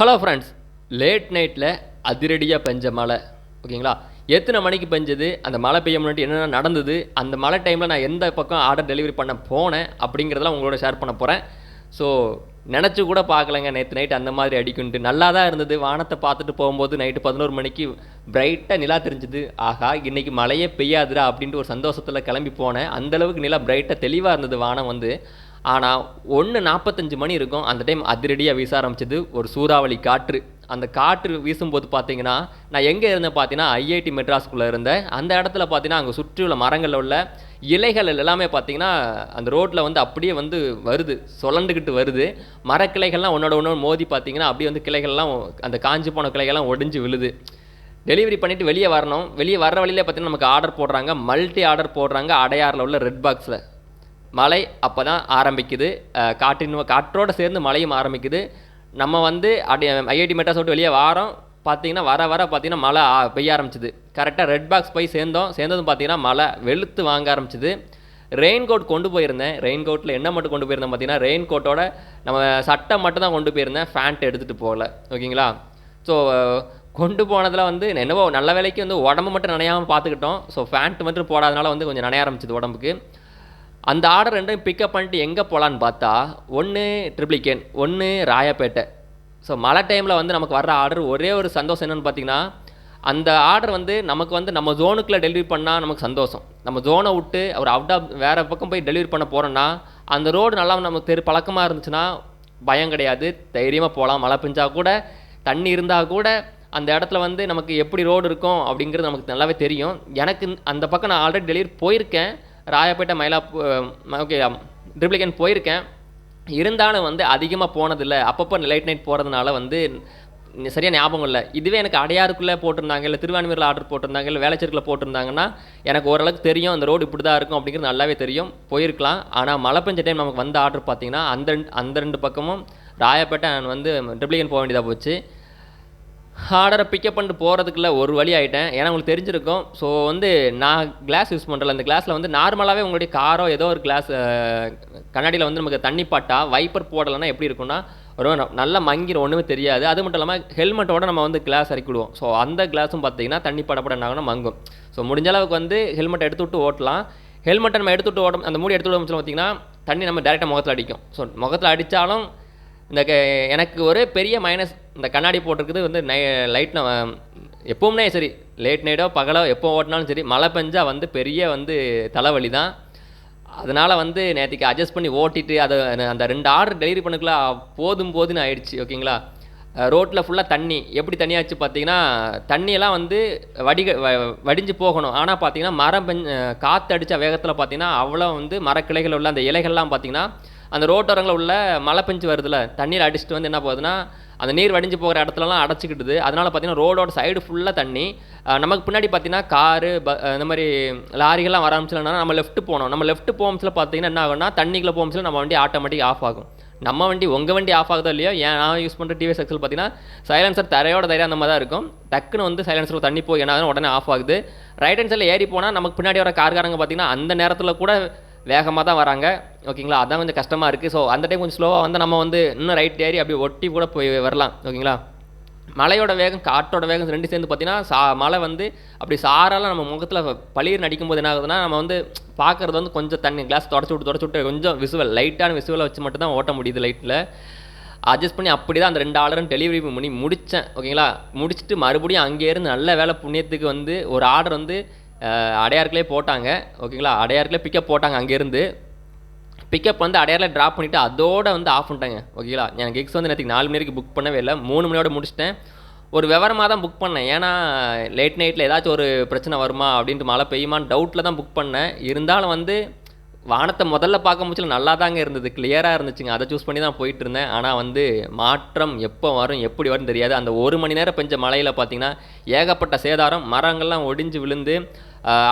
Hello friends late நைட்டில் அதிரடியாக பெஞ்ச மழை. ஓகேங்களா? எத்தனை மணிக்கு பெஞ்சது? அந்த மழை பெய்ய முன்னாடி என்னென்ன நடந்தது? அந்த மழை டைமில் நான் எந்த பக்கம் ஆர்டர் டெலிவரி பண்ண போனேன் அப்படிங்கிறதெல்லாம் உங்களோட ஷேர் பண்ண போகிறேன் ஸோ நினச்சி கூட பார்க்கலங்க. நேற்று நைட் அந்த மாதிரி அடிக்குன்ட்டு. நல்லா தான் இருந்தது. வானத்தை பார்த்துட்டு போகும்போது நைட்டு பதினோரு மணிக்கு பிரைட்டாக நிலா தெரிஞ்சுது. ஆஹா இன்னைக்கு மழையே பெய்யாதுடா அப்படின்ட்டு ஒரு சந்தோஷத்தில் கிளம்பி போனேன். அந்தளவுக்கு நிலா பிரைட்டாக தெளிவாக இருந்தது வானம் வந்து. ஆனால் ஒன்று நாற்பத்தஞ்சு மணி இருக்கும். அந்த டைம் அதிரடியாக வீச ஆரம்பிச்சது ஒரு சூறாவளி காற்று. அந்த காற்று வீசும்போது பார்த்தீங்கன்னா நான் எங்கே இருந்தேன் பார்த்தீங்கன்னா ஐஐடி மெட்ராஸ்குள்ளே இருந்தேன். அந்த இடத்துல பார்த்தீங்கன்னா அங்கே சுற்றியுள்ள மரங்களில் உள்ள இலைகள் எல்லாமே பார்த்தீங்கன்னா அந்த ரோட்டில் வந்து அப்படியே வந்து வருது. சுழண்டுக்கிட்டு வருது. மரக்கிளைகள்லாம் ஒன்றோட ஒன்று மோதி பார்த்தீங்கன்னா அப்படியே வந்து கிளைகள்லாம் அந்த காஞ்சி போன கிளைகள்லாம் ஒடிஞ்சு விழுது. டெலிவரி பண்ணிவிட்டு வெளியே வரணும். வெளியே வர வழியிலே பார்த்தீங்கன்னா நமக்கு ஆர்டர் போடுறாங்க. மல்டி ஆர்டர் போடுறாங்க. அடையாறில் உள்ள ரெட் பாக்ஸில் மழை அப்போ தான் ஆரம்பிக்குது காற்றின் காற்றோடு சேர்ந்து மழையும் ஆரம்பிக்குது. நம்ம வந்து அடி ஐஐடி மெட்ராஸ் விட்டு வெளியே வாரம். பார்த்தீங்கன்னா வர வர பார்த்தீங்கன்னா மழை பெய்ய ஆரம்பிச்சிது. கரெக்டாக ரெட் பாக்ஸ் போய் சேர்ந்தோம். சேர்ந்ததும் பார்த்தீங்கன்னா மழை வெளுத்து வாங்க ஆரம்பிச்சிது. ரெயின் கோட் கொண்டு போயிருந்தேன். ரெயின் கோட்டில் என்ன மட்டும் கொண்டு போயிருந்தேன் பார்த்தீங்கன்னா ரெயின் கோட்டோட நம்ம சட்டை மட்டும் தான் கொண்டு போயிருந்தேன். ஃபேண்ட் எடுத்துகிட்டு போகல. ஓகேங்களா? ஸோ கொண்டு போனதில் வந்து என்னவோ நல்ல வேலைக்கு வந்து உடம்பு மட்டும் நனையாமல் பார்த்துக்கிட்டோம் ஸோ ஃபேண்ட் மட்டும் போடாதனால வந்து கொஞ்சம் நனைய ஆரம்பிச்சிது உடம்புக்கு. அந்த ஆர்டர் ரெண்டையும் பிக்கப் பண்ணிட்டு எங்கே போகலான்னு பார்த்தா ஒன்று ட்ரிப்ளிகேன் ஒன்று ராயப்பேட்டை. ஸோ மழை டைமில் வந்து நமக்கு வர்ற ஆர்டர் ஒரே ஒரு சந்தோஷம் என்னென்னு பார்த்தீங்கன்னா அந்த ஆர்டர் வந்து நமக்கு வந்து நம்ம ஜோனுக்குள்ளே டெலிவரி பண்ணால் நமக்கு சந்தோஷம். நம்ம ஜோனை விட்டு அவர் அவுட் ஆஃப் வேறு பக்கம் போய் டெலிவரி பண்ண போகிறோன்னா அந்த ரோடு நல்லா நமக்கு தெரு பழக்கமாக இருந்துச்சுன்னா பயம் கிடையாது. தைரியமாக போகலாம் மழை பெஞ்சா கூட தண்ணி இருந்தால் கூட அந்த இடத்துல வந்து நமக்கு எப்படி ரோடு இருக்கும் அப்படிங்கிறது நமக்கு நல்லாவே தெரியும். எனக்கு இந்த- அந்த பக்கம் நான் ஆல்ரெடி டெலிவரி போயிருக்கேன். ராயப்பேட்டை மயிலாப்பூ ஓகே ட்ரிப்ளிகன் போயிருக்கேன். இருந்தாலும் வந்து அதிகமாக போனதில்லை. அப்பப்போ லைட் நைட் போகிறதுனால வந்து சரியாக சரியா ஞாபகம் இல்லை. இதுவே எனக்கு அடையாருக்குள்ளே போட்டிருந்தாங்க இல்லை திருவான்மையூரில் ஆர்டர் போட்டிருந்தாங்க இல்லை வேளச்சேரியில் போட்டிருந்தாங்கன்னா எனக்கு ஓரளவுக்கு தெரியும் அந்த ரோடு இப்படி தான் இருக்கும் அப்படிங்கிறது நல்லாவே தெரியும். போயிருக்கலாம். ஆனால் மழை பெஞ்ச டைம் நமக்கு வந்த ஆர்டர் பார்த்தீங்கன்னா அந்த ரெண்டு- அந்த ரெண்டு பக்கமும் ராயப்பேட்டை and வந்து ட்ரிப்ளிகன் போக வேண்டியதாக போச்சு. ஆர்டரை பிக்கப் பண்ணிட்டு போகிறதுக்குள்ள ஒரு வழி ஆகிட்டேன் ஏன்னா உங்களுக்கு தெரிஞ்சிருக்கும். ஸோ வந்து நான் கிளாஸ் யூஸ் பண்ணுறல அந்த கிளாஸில் வந்து நார்மலாகவே உங்களுடைய காரோ ஏதோ ஒரு கிளாஸ் கண்ணாடியில் வந்து நமக்கு தண்ணி பாட்டா வைப்பர் போடலைன்னா எப்படி இருக்கும்னா ஒரு நல்லா மங்கிரும் ஒன்றுமே தெரியாது. அது மட்டும் இல்லாமல் ஹெல்மெட்டோட நம்ம வந்து கிளாஸ் இறக்கிவிடுவோம் ஸோ அந்த கிளாஸும் பார்த்தீங்கன்னா தண்ணி படப்பட மங்கும். ஸோ முடிஞ்ச அளவுக்கு வந்து ஹெல்மெட் எடுத்து விட்டு ஓட்டலாம். ஹெல்மெட்டை நம்ம எடுத்துட்டு ஓட ஓட்டம் அந்த மூடி எடுத்து விட பார்த்தீங்கன்னா தண்ணி நம்ம டேரெக்டாக முகத்தில் அடிக்கும். ஸோ முகத்தில் அடித்தாலும் இந்த க- எனக்கு ஒரு பெரிய மைனஸ் இந்த கண்ணாடி போட்டிருக்குது வந்து நை லைட்டில் எப்போவுமே சரி லேட் நைட்டோ பகலோ எப்போ ஓட்டினாலும் சரி மழை பெஞ்சால் வந்து பெரிய வந்து தலைவலி தான் அதனால் வந்து நேற்றுக்கு அட்ஜஸ்ட் பண்ணி ஓட்டிட்டு அதை அந்த ரெண்டு ஆர்டர் டெலிவரி பண்ணக்குள்ள போதும் போதுன்னு ஆயிடுச்சு ஓகேங்களா ரோட்டில் ஃபுல்லாக தண்ணி. எப்படி தண்ணியாச்சு பார்த்தீங்கன்னா தண்ணியெல்லாம் வந்து வடிக வ- வடிஞ்சு போகணும். ஆனால் பார்த்தீங்கன்னா மரம் பெஞ்ச காற்று அடித்த வேகத்தில் பார்த்தீங்கன்னா அவ்வளோ வந்து மரக்கிளைகள் உள்ள அந்த இலைகள்லாம் பார்த்தீங்கன்னா அந்த ரோட்டோரங்களில் உள்ள மழை பெஞ்சு வருதுல தண்ணீர் அடிச்சுட்டு வந்து என்ன போகுதுன்னா அந்த நீர் வடிஞ்சு போகிற இடத்துலலாம் அடைச்சிக்கிட்டுது அதனால் பார்த்தீங்கன்னா ரோடோட சைடு ஃபுல்லாக தண்ணி. நமக்கு பின்னாடி பார்த்தீங்கன்னா காரு ப இந்த மாதிரி லாரிகள்லாம் வர ஆரம்பிச்சுலன்னா நம்ம லெஃப்ட் போனோம் நம்ம லெஃப்ட் போகும்போது பார்த்தீங்கன்னா என்ன ஆகும்னா தண்ணிக்குள்ளே போகும்போது நம்ம வண்டி ஆட்டோமேட்டிக் ஆஃப் ஆகும். நம்ம வண்டி உங்கள் வண்டி ஆஃப் ஆகுதோ இல்லையோ ஏன் நான் யூஸ் பண்ணுற டிவிஎஸ் எக்ஸல் பார்த்தீங்கன்னா சைலன்சர் தரையோட தரையாக அந்த மாதிரி தான் இருக்கும். டக்குன்னு வந்து சைலன்சர் தண்ணி போய் என்ன உடனே ஆஃப் ஆகுது. ரைட் ஹேண்ட் சைடில் ஏறி போனால் நமக்கு பின்னாடி வர கார்காரங்க பார்த்தீங்கன்னா அந்த நேரத்தில் கூட வேகமாக தான் வராங்க. ஓகேங்களா? அதான் கொஞ்சம் கஷ்டமாக இருக்குது ஸோ அந்த டைம் கொஞ்சம் ஸ்லோவாக வந்து நம்ம வந்து இன்னும் ரைட் ஏறி அப்படியே ஒட்டி கூட போய் வரலாம். ஓகேங்களா? மலையோட வேகம் காற்றோட வேகம் ரெண்டு சேர்ந்து பார்த்தீங்கன்னா சா மழை வந்து அப்படி சாரால நம்ம முகத்தில் பளிர் அடிக்கும்போது என்ன ஆகுதுன்னா நம்ம வந்து பார்க்குறது வந்து கொஞ்சம் தண்ணி கிளாஸ் தொடச்சி விட்டு தொடச்சி விட்டு கொஞ்சம் விசுவல் லைட்டான விசுவலை வச்சு மட்டும் தான் ஓட்ட முடியுது லைட்டில் அட்ஜஸ்ட் பண்ணி அப்படி தான் அந்த ரெண்டு ஆர்டரும் டெலிவரி பண்ணி முடித்தேன் ஓகேங்களா? முடிச்சுட்டு மறுபடியும் அங்கேருந்து நல்ல வேலை புண்ணியத்துக்கு வந்து ஒரு ஆர்டர் வந்து அடையாருக்குள்ளே போட்டாங்க. ஓகேங்களா? அடையாருக்குள்ளே பிக்கப் போட்டாங்க அங்கேருந்து. பிக்கப் வந்து அடையாரில் ட்ராப் பண்ணிவிட்டு அதோட வந்து ஆஃப் பண்ணிட்டாங்க. ஓகேங்களா? எனக்கு எக்ஸ் வந்து நேற்றுக்கு நாலு மணி வரைக்கும் புக் பண்ணவே இல்லை. மூணு மணியோட முடிச்சிட்டேன். ஒரு விவரமாக தான் புக் பண்ணேன். ஏன்னா லேட் நைட்டில் ஏதாச்சும் ஒரு பிரச்சனை வருமா? அப்படின்ட்டு மழை பெய்யுமான்னு டவுட்டில் தான் புக் பண்ணேன். இருந்தாலும் வந்து வானத்தை முதல்ல பார்க்க முடிச்சல நல்லா தாங்க இருந்தது. கிளியராக இருந்துச்சுங்க. அதை சூஸ் பண்ணி தான் போயிட்டு இருந்தேன். ஆனால் வந்து மாற்றம் எப்போ வரும் எப்படி வரும் தெரியாது. அந்த ஒரு மணி நேரம் பெஞ்ச மழையில் பார்த்திங்கன்னா ஏகப்பட்ட சேதாரம் மரங்கள்லாம் ஒடிஞ்சு விழுந்து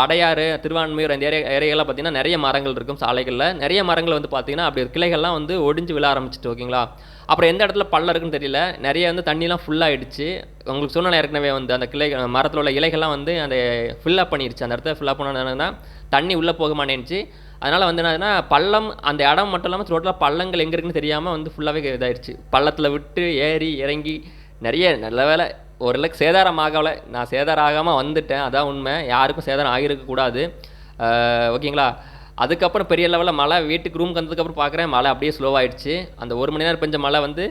அடையாறு திருவான்மையூர் அந்த ஏரியா ஏரியாலாம் பார்த்தீங்கன்னா நிறைய மரங்கள் இருக்கும் சாலைகளில். நிறைய மரங்கள் வந்து பார்த்தீங்கன்னா அப்படி கிளைகள்லாம் வந்து ஒடிஞ்சு விழ ஆரம்பிச்சிட்டு ஓகேங்களா? அப்புறம் எந்த இடத்துல பள்ளம் இருக்குன்னு தெரியல. நிறைய வந்து தண்ணிலாம் ஃபுல்லாகிடுச்சு உங்களுக்கு சொன்ன ஏற்கனவே வந்து அந்த கிளை மரத்தில் உள்ள இலைகள்லாம் வந்து அந்த ஃபில்லப் பண்ணிடுச்சு அந்த இடத்துல ஃபில்லப் பண்ணனா தண்ணி உள்ளே போக மாட்டேன்ச்சு அதனால் வந்து என்னதுன்னா பள்ளம் அந்த இடம் மட்டும் இல்லாமல் ரோட்டில் பள்ளங்கள் எங்கே இருக்குன்னு தெரியாமல் வந்து ஃபுல்லாகவே இதாகிடுச்சு பள்ளத்தில் விட்டு ஏறி இறங்கி நிறைய நல்ல வேலை. ஓரளவுக்கு சேதாரம் ஆகலை நான் சேதாரம் ஆகாமல் வந்துட்டேன். அதான் உண்மை. யாருக்கும் சேதாரம் ஆகியிருக்கக்கூடாது ஓகேங்களா? அதுக்கப்புறம் பெரிய லெவலில் மழை வீட்டுக்கு ரூம் வந்ததுக்கப்புறம் பார்க்குறேன் மழை அப்படியே ஸ்லோவாயிடுச்சு அந்த ஒரு மணி நேரம் பெஞ்ச மழை வந்து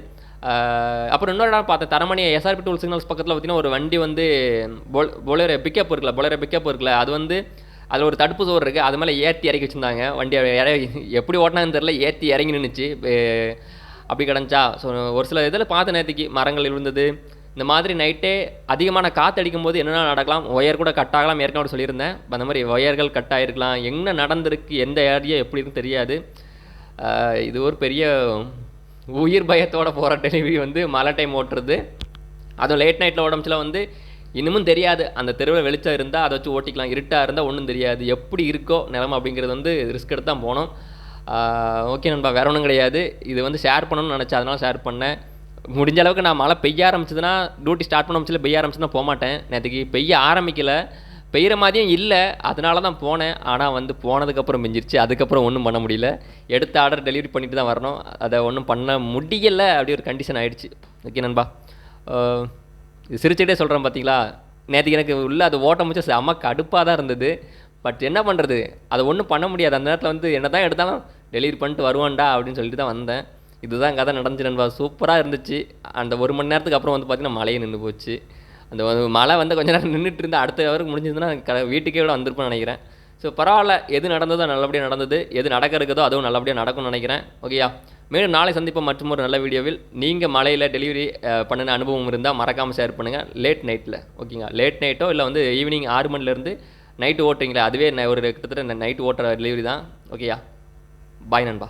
அப்புறம் இன்னொரு இடம் பார்த்தேன். தரமணி எஸ்ஆர்பி டூல் சிக்னல்ஸ் பக்கத்தில் பார்த்தீங்கன்னா ஒரு வண்டி வந்து பொல் பொலேரோ பிக்கப் இருக்குல்ல பொலேரோ பிக்கப் இருக்குல்ல அது வந்து அதில் ஒரு தடுப்பு சோறு இருக்குது அது மேலே ஏற்றி இறக்கி வச்சுருந்தாங்க. வண்டி இற எப்படி ஓட்டினான்னு தெரில ஏற்றி இறங்கி நின்றுச்சு அப்படி கிடந்துச்சா? ஸோ ஒரு சில இதில் பார்த்த நேற்றுக்கு மரங்கள் விழுந்தது இந்த மாதிரி நைட்டே அதிகமான காற்று அடிக்கும் போது என்னென்ன நடக்கலாம்? ஒயர் கூட கட் ஆகலாம் ஏற்கனவே சொல்லியிருந்தேன். அந்த மாதிரி ஒயர்கள் கட் ஆகிருக்கலாம் என்ன நடந்திருக்கு எந்த ஏரியா எப்படி இருக்குன்னு தெரியாது. இது ஒரு பெரிய உயிர் பயத்தோடு போகிற டெலிவரி வந்து மழை டைம் ஓட்டுறது. அதுவும் லேட் நைட்டில் உடம்புல வந்து இன்னமும் தெரியாது. அந்த தெருவில் வெளிச்சம் இருந்தால் அதை வச்சு ஓட்டிக்கலாம். இருட்டாக இருந்தால் ஒன்றும் தெரியாது. எப்படி இருக்கோ நிலமை அப்படிங்கிறது வந்து ரிஸ்க் எடுத்து தான் போனோம் ஓகே நண்பா வேற ஒன்றும் கிடையாது. இது வந்து ஷேர் பண்ணணும்னு நினச்சேன். அதனால ஷேர் பண்ணேன். முடிஞ்ச அளவுக்கு நான் மழை பெய்ய ஆரம்பிச்சதுன்னா டியூட்டி ஸ்டார்ட் பண்ண முடிச்சல பெய்ய ஆரம்பிச்சுன்னா போக மாட்டேன். நேற்றுக்கு பெய்ய ஆரம்பிக்கலை. பெய்கிற மாதிரியும் இல்லை. அதனால தான் போனேன். ஆனால் வந்து போனதுக்கப்புறம் மிஞ்சிருச்சு. அதுக்கப்புறம் ஒன்றும் பண்ண முடியல. எடுத்த ஆர்டர் டெலிவரி பண்ணிட்டு தான் வரணும். அதை ஒன்றும் பண்ண முடியல. அப்படி ஒரு கண்டிஷன் ஆகிடுச்சு ஓகே நண்பா. சிரிச்சுட்டே சொல்கிறேன் பார்த்தீங்களா நேற்றுக்கு எனக்கு உள்ள அது ஓட்ட முடிச்சு செம்ம கடுப்பாக தான் இருந்தது. பட் என்ன பண்ணுறது அதை ஒன்றும் பண்ண முடியாது. அந்த நேரத்தில் வந்து என்ன தான் எடுத்தாலும் டெலிவரி பண்ணிட்டு வருவான்டா அப்படின்னு சொல்லிட்டு தான் வந்தேன். இதுதான் கதை நடந்துச்சு நண்பா. சூப்பராக இருந்துச்சு. அந்த ஒரு மணி நேரத்துக்கு அப்புறம் வந்து பார்த்திங்கன்னா மழையே நின்று போச்சு. அந்த மழை வந்து கொஞ்ச நேரம் நின்றுட்டு இருந்தால் அடுத்த வரைக்கும் முடிஞ்சிருந்ததுன்னா க வீட்டுக்கே விட வந்திருப்பேன்னு நினைக்கிறேன். ஸோ பரவாயில்ல. எது நடந்ததோ நல்லபடியாக நடந்தது. எது நடக்க இருக்குதோ அதுவும் நல்லபடியாக நடக்கும்னு நினைக்கிறேன். ஓகேயா மேலும் நாளை சந்திப்போம் மற்றும் ஒரு நல்ல வீடியோவில் நீங்கள் மலையில் டெலிவரி பண்ணின அனுபவம் இருந்தால் மறக்காமல் ஷேர் பண்ணுங்கள் லேட் நைட்டில் ஓகேங்களா லேட் நைட்டோ இல்லை வந்து ஈவினிங் ஆறு மணிலேருந்து நைட்டு ஓட்டுறீங்களா? அதுவே ஒரு கிட்டத்தட்ட நைட்டு ஓட்டுற டெலிவரி தான். ஓகேயா பாய் நண்பா.